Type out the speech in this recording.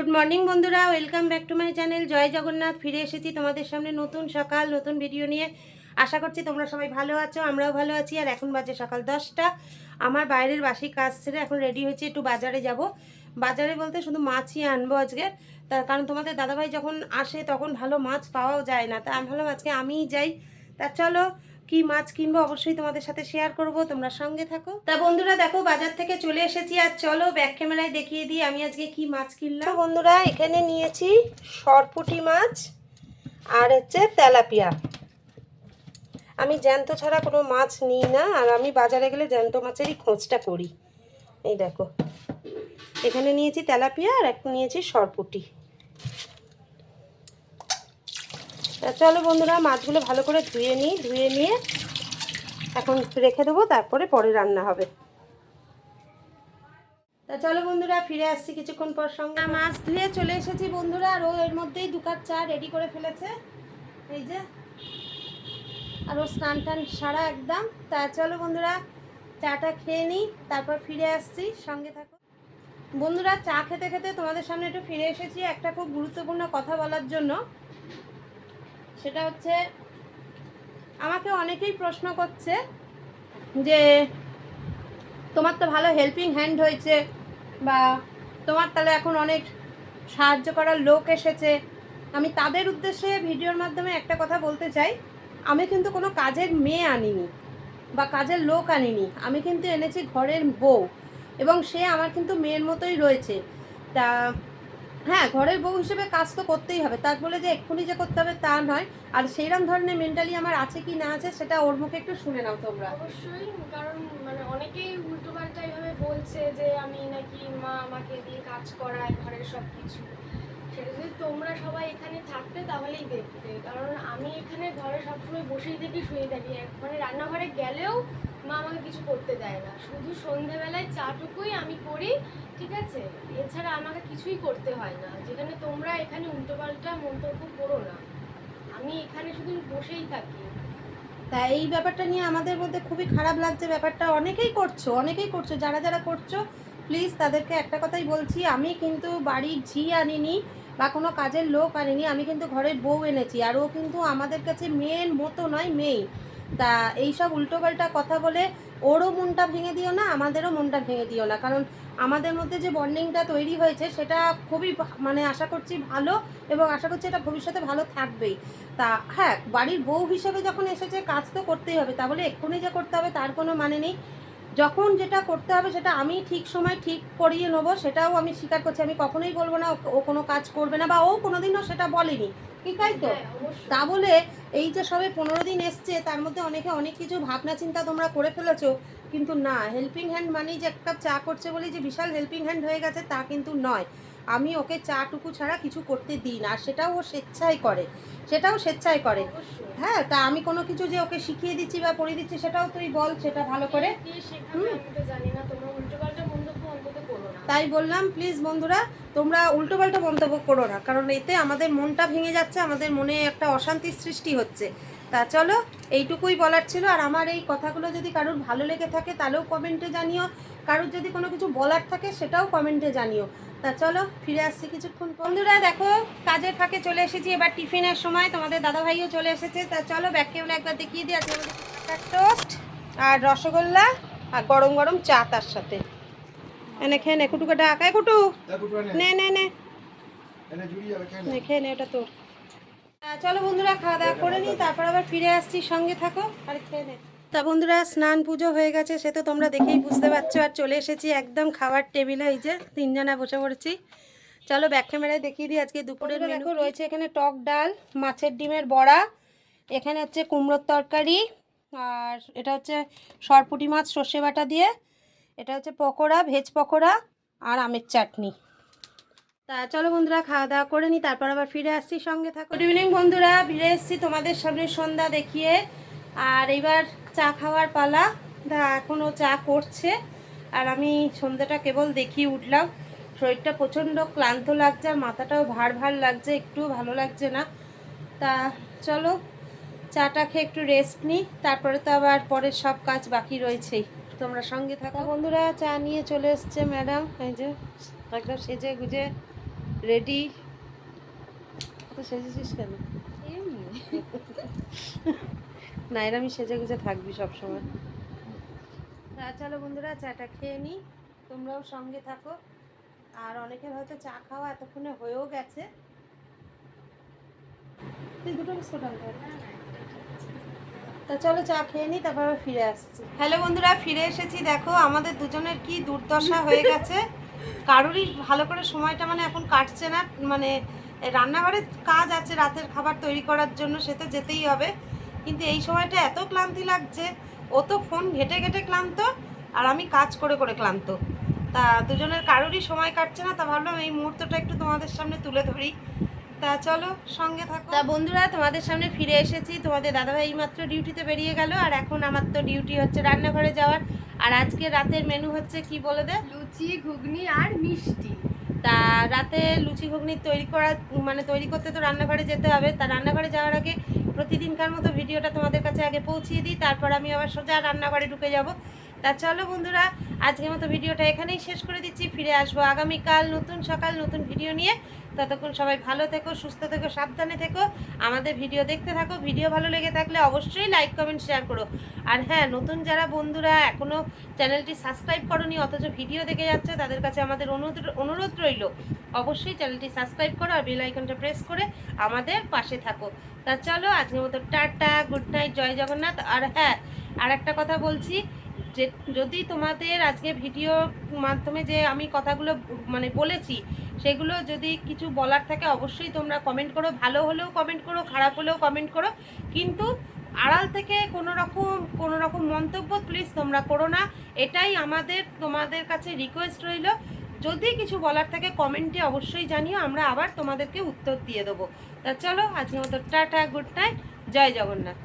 Good morning বন্ধুরা, welcome back to my channel. জয় জগন্নাথ, ফিরে এসেছি তোমাদের সামনে নতুন সকাল, নতুন ভিডিও নিয়ে। আশা করছি তোমরা সবাই ভালো আছো, আমরাও ভালো আছি। আর এখন বাজে সকাল দশটা। আমার বাইরের বাসি কাজ ছেড়ে এখন রেডি হয়েছি, একটু বাজারে যাব। বাজারে বলতে শুধু মাছই আনব আজকে। তার কারণ তোমাদের দাদাভাই যখন আসে তখন ভালো মাছ পাওয়াও যায় না। তা আমি ভাবলাম আজকে আমিই যাই। তা চলো কি মাছ কিনবো অবশ্যই তোমাদের সাথে শেয়ার করব, তোমরা সঙ্গে থাকো। তা বন্ধুরা, দেখো, বাজার থেকে চলে এসেছি, আর চলো ব্যাক ক্যামেরায় দেখিয়ে দিই আমি আজকে কি মাছ কিনলাম। বন্ধুরা, এখানে নিয়েছি সরপুটি মাছ আর হচ্ছে তেলাপিয়া। আমি জ্যান্ত ছাড়া কোনো মাছ নিই না, আর আমি বাজারে গেলে জ্যান্ত মাছেরই খোঁজটা করি। এই দেখো, এখানে নিয়েছি তেলাপিয়া আর একটা নিয়েছি সরপুটি। চলো বন্ধুরা, মাছগুলো ভালো করে ধুয়ে নিই, ধুয়ে নিয়ে এখন রেখে দেবো, তারপরে পরে রান্না হবে। তা চলো বন্ধুরা, ফিরে আসছি কিছুক্ষণ পর সঙ্গে। মাছ ধুয়ে চলে এসেছি বন্ধুরা, আর ও এর মধ্যেই দু কাপ চা রেডি করে ফেলেছে। এই যে, আর ও স্নান টান সারা একদম। তা চলো বন্ধুরা, চাটা খেয়ে নিই, তারপর ফিরে আসছি, সঙ্গে থাকো। বন্ধুরা, চা খেতে খেতে তোমাদের সামনে একটু ফিরে এসেছি, একটা খুব গুরুত্বপূর্ণ কথা বলার জন্য। সেটা হচ্ছে, আমাকে অনেকেই প্রশ্ন করছে যে, তোমার তো ভালো হেল্পিং হ্যান্ড হয়েছে বা তোমার তাহলে এখন অনেক সাহায্য করার লোক এসেছে। আমি তাদের উদ্দেশ্যে ভিডিওর মাধ্যমে একটা কথা বলতে চাই। আমি কিন্তু কোনো কাজের মেয়ে আনিনি বা কাজের লোক আনিনি। আমি কিন্তু এনেছি ঘরের বউ এবং সে আমার কিন্তু মেয়ের মতোই রয়েছে। তা হ্যাঁ ঘরের বউ হিসেবে কাজ তো করতেই হবে। তার বলে যে এক্ষুনি যে করতে হবে তা নয়। আর সেইরকম ধরনের মেন্টালি আমার আছে কি না আছে সেটা ওর মুখে একটু শুনে নাও তোমরা। অবশ্যই, কারণ মানে অনেকেই উল্টো পাল্টা এইভাবে বলছে যে আমি নাকি মা আমাকে দিয়ে কাজ করায় ঘরের সব কিছু সেটা যদি তোমরা সবাই এখানে থাকতে তাহলেই দেখতে। কারণ আমি এখানে ঘরে সবসময় বসেই থাকি শুয়ে থাকি। মানে রান্নাঘরে গেলেও মা আমাকে কিছু করতে দেয় না। শুধু সন্ধেবেলায় চাটুকুই আমি করি ঠিক আছে? এছাড়া আমাকে কিছুই করতে হয় না। যেখানে তোমরা এখানে উল্টোপাল্টা মন্তব্য করো না। আমি এখানে শুধু বসেই থাকি। তা এই ব্যাপারটা নিয়ে আমাদের মধ্যে খুবই খারাপ লাগছে। ব্যাপারটা অনেকেই করছ অনেকেই করছ। যারা যারা করছ প্লিজ তাদেরকে একটা কথাই বলছি। আমি কিন্তু বাড়ির ঝি আনিনি বা কোনো কাজের লোক আনিনি। আমি কিন্তু ঘরের বউ এনেছি। আর ও কিন্তু আমাদের কাছে মেয়ের মতো নয়, মেয়ে। তা এইসব উল্টোপাল্টা কথা বলে ওরও মনটা ভেঙে দিও না, আমাদেরও মনটা ভেঙে দিও না। কারণ আমাদের মধ্যে যে বন্ডিংটা তৈরি হয়েছে, সেটা খুবই মানে আশা করছি ভালো এবং আশা করছি এটা ভবিষ্যতে ভালো থাকবেই। তা হ্যাঁ বাড়ির বউ হিসেবে যখন এসেছে, কাজ তো করতেই হবে তা বলে এক্ষুনি যে করতে হবে তার কোনো মানে নেই। যখন যেটা করতে হবে, সেটা আমি ঠিক সময় ঠিক করিয়ে নেব, সেটাও আমি স্বীকার করছি। আমি কখনোই বলব না, ও কোনো কাজ করবে না বা ও কোনোদিনও সেটা বলেনি। ঠিক তাই তো? হ্যাঁ, তা বলে এই যে সবে পনেরো দিন এসছে তার মধ্যে অনেকে অনেক কিছু ভাবনা চিন্তা তোমরা করে ফেলেছো কিন্তু না হেল্পিং হ্যান্ড মানেই যে এক কাপ চা করছে বলে যে বিশাল হেল্পিং হ্যান্ড হয়ে গেছে তা কিন্তু নয়। আমি ওকে চাটুকু ছাড়া কিছু করতে দিই না আর সেটাও ও স্বেচ্ছায় করে। সেটাও স্বেচ্ছায় করে। হ্যাঁ তা আমি কোনো কিছু যে ওকে শিখিয়ে দিচ্ছি বা পড়িয়ে দিচ্ছি সেটাও তুই বল সেটা ভালো করে। কে তাই বললাম প্লিজ বন্ধুরা, তোমরা উল্টোপাল্টা মন্তব্য করো না, কারণ এতে আমাদের মনটা ভেঙে যাচ্ছে, আমাদের মনে একটা অশান্তির সৃষ্টি হচ্ছে। তা চলো, এইটুকুই বলার ছিল, আর আমার এই কথাগুলো যদি কারোর ভালো লেগে থাকে, তাহলেও কমেন্টে জানিও। কারোর যদি কোনো কিছু বলার থাকে, সেটাও কমেন্টে জানিও। তা চলো, ফিরে আসছি কিছুক্ষণ বন্ধুরা, দেখো কাজের ফাঁকে চলে এসেছি, এবার টিফিনের সময়, তোমাদের দাদাভাইও চলে এসেছে। তা চলো ব্যাক ক্যামেরা একবার দেখিয়ে দিই আছে টোস্ট আর রসগোল্লা, আর গরম গরম চা তার সাথে। এনে খেয়ে নে কুটু কাটা আঁকায় কুটু নে নে নে। নে। খেয়ে নে ওটা তোর। চলো বন্ধুরা খাওয়া দাওয়া করে নিই তারপর আবার ফিরে আসছি সঙ্গে থাকো আর খেয়ে নে। তা বন্ধুরা স্নান পুজো হয়ে গেছে সে তো তোমরা দেখেই বুঝতে পারছ আর চলে এসেছি একদম খাবার টেবিলে এই যে তিনজনা বসে পড়েছি। চলো ব্যাক ক্যামেরায় দেখিয়ে দিই আজকে দুপুরের দেখো রয়েছে এখানে টক ডাল মাছের ডিমের বড়া এখানে হচ্ছে কুমড়োর তরকারি আর এটা হচ্ছে সরপুটি মাছ সর্ষে বাটা দিয়ে এটা হচ্ছে পকোড়া, ভেজ পকোড়া আর আমের চাটনি। তা চলো বন্ধুরা, খাওয়া দাওয়া করে নিই তারপর আবার ফিরে আসছি সঙ্গে থাকো। গুড ইভিনিং বন্ধুরা, ফিরে এসেছি তোমাদের সামনে সন্ধ্যা দেখিয়ে। আর এবার চা খাওয়ার পালা। দা এখনও চা করছে, আর আমি সন্ধ্যাটা কেবল দেখিয়ে উঠলাম। শরীরটা প্রচণ্ড ক্লান্ত লাগছে, আর মাথাটাও ভার ভার লাগছে একটু ভালো লাগছে না। তা চলো, চাটা খেয়ে একটু রেস্ট নিই তারপরে তো আবার পরের সব কাজ বাকি রয়েছেই। তোমরা সঙ্গে থাকো। বন্ধুরা চা নিয়ে চলে এসছে ম্যাডাম। এই যে একদম সেজে গুজে রেডি। তো সেজেছিস কেন? না এরমই সেজে গুজে থাকবি সবসময়। তা চলো বন্ধুরা চাটা খেয়ে নিই তোমরাও সঙ্গে থাকো। আর অনেকের হয়তো চা খাওয়া এতক্ষণে হয়েও গেছে। তুই দুটো বিস্কুট আনতে হবে। তা চলো চা খেয়ে নিই তারপর ফিরে আসছি। হ্যালো বন্ধুরা, ফিরে এসেছি। দেখো, আমাদের দুজনের কি দুর্দশা হয়ে গেছে। কারোরই ভালো করে সময়টা মানে এখন কাটছে না। মানে রান্নাঘরে কাজ আছে, রাতের খাবার তৈরি করার জন্য, সে তো যেতেই হবে। কিন্তু এই সময়টা এত ক্লান্তি লাগছে, ও তো ফোন ঘেটে ঘেটে ক্লান্ত, আর আমি কাজ করে করে ক্লান্ত। তা দুজনের কারোরই সময় কাটছে না, তা ভাবলাম এই মুহূর্তটা একটু তোমাদের সামনে তুলে ধরি। তা চলো সঙ্গে থাকো। তা বন্ধুরা তোমাদের সামনে ফিরে এসেছি। তোমাদের দাদাভাই এইমাত্র ডিউটিতে বেরিয়ে গেল আর এখন আমার তো ডিউটি হচ্ছে রান্নাঘরে যাওয়ার। আর আজকে রাতের মেনু হচ্ছে কি বলে দে? লুচি ঘুগনি আর মিষ্টি। তা রাতে লুচি ঘুগনি তৈরি করা মানে তৈরি করতে তো রান্নাঘরে যেতে হবে। তা রান্নাঘরে যাওয়ার আগে প্রতিদিনকার মতো ভিডিওটা তোমাদের কাছে আগে পৌঁছিয়ে দিই। তারপর আমি আবার সোজা রান্নাঘরে ঢুকে যাব। তা চলো বন্ধুরা, আজকের মতো ভিডিওটা এখানেই শেষ করে দিচ্ছি। ফিরে আসব আগামীকাল নতুন সকাল, নতুন ভিডিও নিয়ে। ততক্ষণ সবাই ভালো থেকো, সুস্থ থেকো, সাবধানে থেকো। আমাদের ভিডিও দেখতে থাকো, ভিডিও ভালো লেগে থাকলে অবশ্যই লাইক কমেন্ট শেয়ার করো। আর হ্যাঁ নতুন যারা বন্ধুরা এখনও চ্যানেলটি সাবস্ক্রাইব করনি, অথচ ভিডিও দেখে যাচ্ছে, তাদের কাছে আমাদের অনুরোধ অনুরোধ রইল, অবশ্যই চ্যানেলটি সাবস্ক্রাইব করো আর বেল আইকনটা প্রেস করে আমাদের পাশে থাকো। তা চলো, আজকের মতো টাটা গুড নাইট জয় জগন্নাথ। আর হ্যাঁ আর একটা কথা বলছি যে, যদি তোমাদের আজকে ভিডিওর মাধ্যমে যে আমি কথাগুলো মানে বলেছি, সেগুলো যদি কিছু বলার থাকে, অবশ্যই তোমরা কমেন্ট করো। ভালো হলেও কমেন্ট করো, খারাপ হলেও কমেন্ট করো। কিন্তু আড়াল থেকে কোনো রকম কোনো রকম মন্তব্য প্লিজ তোমরা করো না। এটাই আমাদের, তোমাদের কাছে রিকোয়েস্ট রইল। যদি কিছু বলার থাকে কমেন্টে অবশ্যই জানিও। আমরা আবার তোমাদেরকে উত্তর দিয়ে দেবো। তা চলো, আজকের মতো টাটা গুড নাইট জয় জগন্নাথ।